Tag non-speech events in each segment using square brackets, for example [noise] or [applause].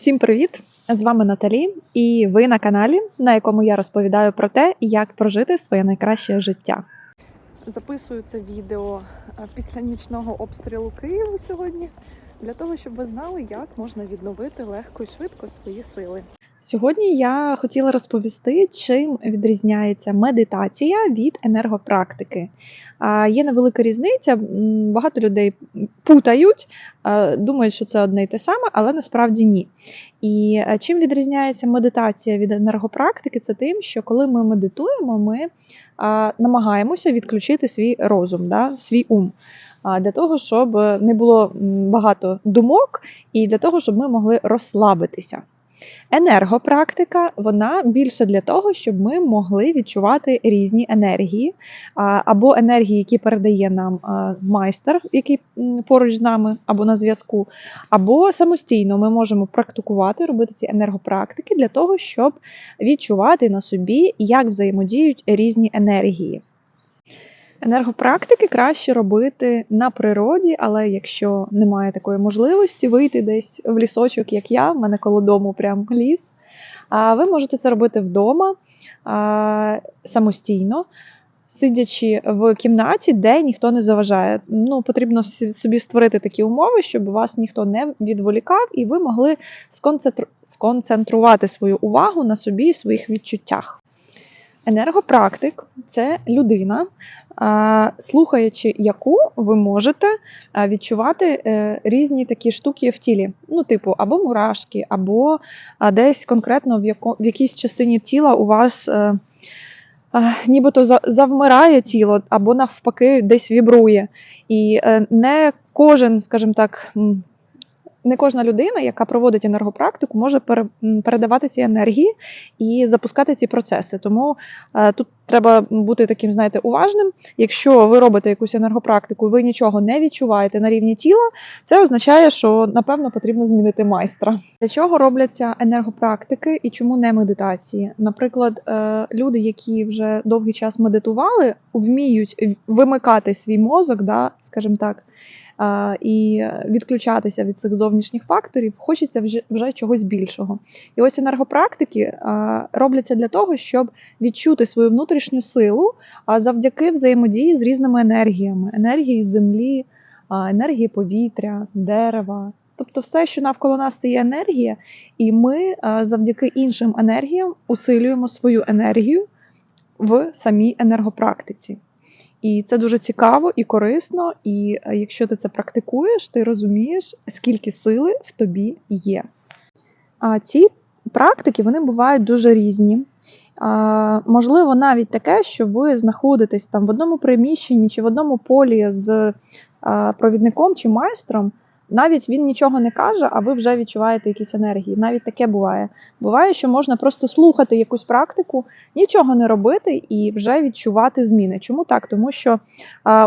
Усім привіт! З вами Наталі, і ви на каналі, на якому я розповідаю про те, як прожити своє найкраще життя. Записую це відео е, після нічного обстрілу Києву сьогодні, для того, щоб ви знали, як можна відновити легко і швидко свої сили. Сьогодні я хотіла розповісти, чим відрізняється медитація від енергопрактики. Є невелика різниця. Багато людей путають, думають, що це одне й те саме, але насправді ні. І е, чим відрізняється медитація від енергопрактики, це тим, що коли ми медитуємо, ми намагаємося відключити свій розум, да, свій ум. Для того, щоб не було багато думок, і для того, щоб ми могли розслабитися. Енергопрактика вона більше для того, щоб ми могли відчувати різні енергії, або енергії, які передає нам майстер, який поруч з нами, або на зв'язку, або самостійно ми можемо практикувати, робити ці енергопрактики для того, щоб відчувати на собі, як взаємодіють різні енергії. Енергопрактики краще робити на природі, але якщо немає такої можливості вийти десь в лісочок, як я, в мене коло дому прям ліс, а ви можете це робити вдома самостійно, сидячи в кімнаті, де ніхто не заважає. Ну, потрібно собі створити такі умови, щоб вас ніхто не відволікав, і ви могли сконцентру- сконцентрувати свою увагу на собі і своїх відчуттях. Енергопрактик це людина, слухаючи яку ви можете відчувати е, різні такі штуки в тілі. Ну, типу, або мурашки, або десь конкретно в, яко, в якійсь частині тіла у вас. е, Нібито завмирає тіло, або навпаки десь вібрує. І е, не кожен, скажімо так, не кожна людина, яка проводить енергопрактику, може пере- передавати ці енергії і запускати ці процеси. Тому е, тут треба бути таким, знаєте, уважним. Якщо ви робите якусь енергопрактику, ви нічого не відчуваєте на рівні тіла, це означає, що напевно потрібно змінити майстра. Для чого робляться енергопрактики і чому не медитації? Наприклад, е, люди, які вже довгий час медитували, вміють вимикати свій мозок, да, скажімо так. І відключатися від цих зовнішніх факторів, хочеться вже, вже чогось більшого. І ось енергопрактики робляться для того, щоб відчути свою внутрішню силу, а завдяки взаємодії з різними енергіями: енергії землі, енергії повітря, дерева. Тобто все, що навколо нас, це є енергія, і ми завдяки іншим енергіям усилюємо свою енергію в самій енергопрактиці. І це дуже цікаво і корисно. І е, якщо ти це практикуєш, ти розумієш, скільки сили в тобі є. А ці практики вони бувають дуже різні. Можливо, навіть таке, що ви знаходитесь там в одному приміщенні чи в одному полі з провідником чи майстром. Навіть він нічого не каже, а ви вже відчуваєте якісь енергії. Навіть таке буває. Буває, що можна просто слухати якусь практику, нічого не робити і вже відчувати зміни. Чому так? Тому що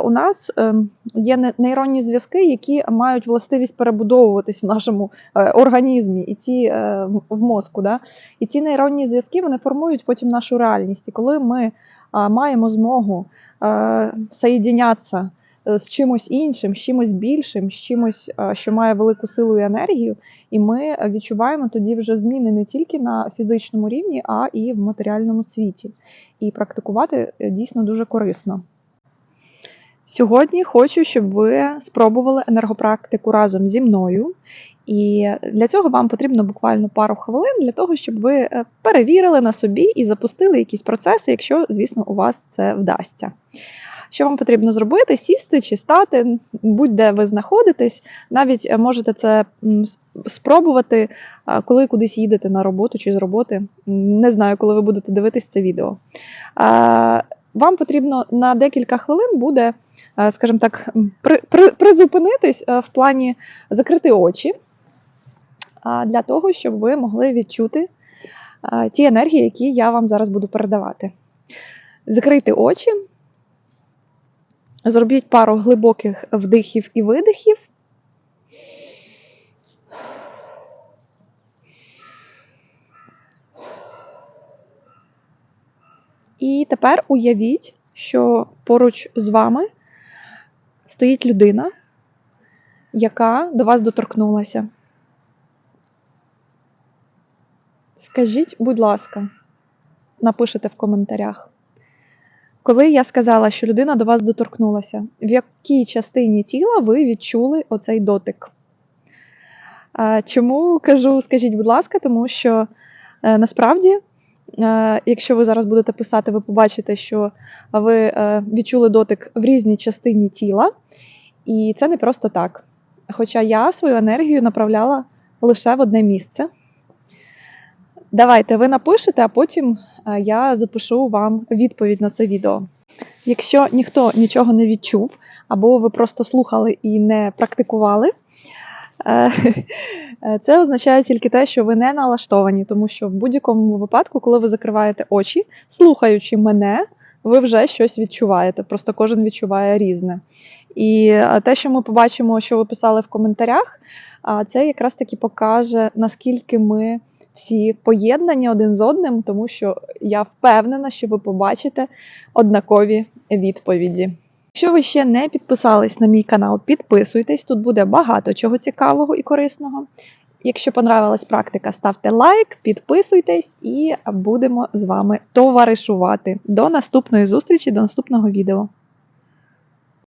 у нас е, є нейронні зв'язки, які мають властивість перебудовуватись в нашому е, організмі і ці е, в- мозку. Да? І ці нейронні зв'язки вони формують потім нашу реальність. І коли ми маємо змогу е, соєдінятися з чимось іншим, з чимось більшим, з чимось, е, що має велику силу і енергію, і ми відчуваємо тоді вже зміни не тільки на фізичному рівні, а і в матеріальному світі. І практикувати е, дійсно дуже корисно. Сьогодні хочу, щоб ви спробували енергопрактику разом зі мною. І для цього вам потрібно буквально пару хвилин для того, щоб ви е, перевірили на собі і запустили якісь процеси, якщо, звісно, у вас це вдасться. Що вам потрібно зробити? Сісти чи стати, будь-де ви знаходитесь, навіть е, можете це спробувати, коли кудись їдете на роботу чи з роботи. Не знаю, коли ви будете дивитись це відео. Вам потрібно на декілька хвилин буде, скажімо так, при, при, призупинитись е, в плані закрити очі для того, щоб ви могли відчути ті енергії, які я вам зараз буду передавати. Закрийте очі, зробіть пару глибоких вдихів і видихів. І тепер уявіть, що поруч з вами стоїть людина, яка до вас доторкнулася. Скажіть, будь ласка, напишете в коментарях. Коли я сказала, що людина до вас доторкнулася, в якій частині тіла ви відчули оцей дотик? Чому кажу, скажіть, будь ласка, тому що е, насправді, е, якщо ви зараз будете писати, ви побачите, що ви е, відчули дотик в різній частині тіла, і це не просто так. Хоча я свою енергію направляла лише в одне місце. Давайте ви напишете, а потім я запишу вам відповідь на це відео. Якщо ніхто нічого не відчув, або ви просто слухали і не практикували, е, [laughs] це означає тільки те, що ви не налаштовані, тому що в будь-якому випадку, коли ви закриваєте очі, слухаючи мене, ви вже щось відчуваєте. Просто кожен відчуває різне. І е, те, що ми побачимо, що ви писали в коментарях, це якраз таки покаже, наскільки ми всі поєднані один з одним, тому що я впевнена, що ви побачите однакові відповіді. Якщо ви ще не підписались на мій канал, підписуйтесь, тут буде багато чого цікавого і корисного. Якщо понравилась практика, ставте лайк, підписуйтесь і будемо з вами товаришувати. До наступної зустрічі, до наступного відео.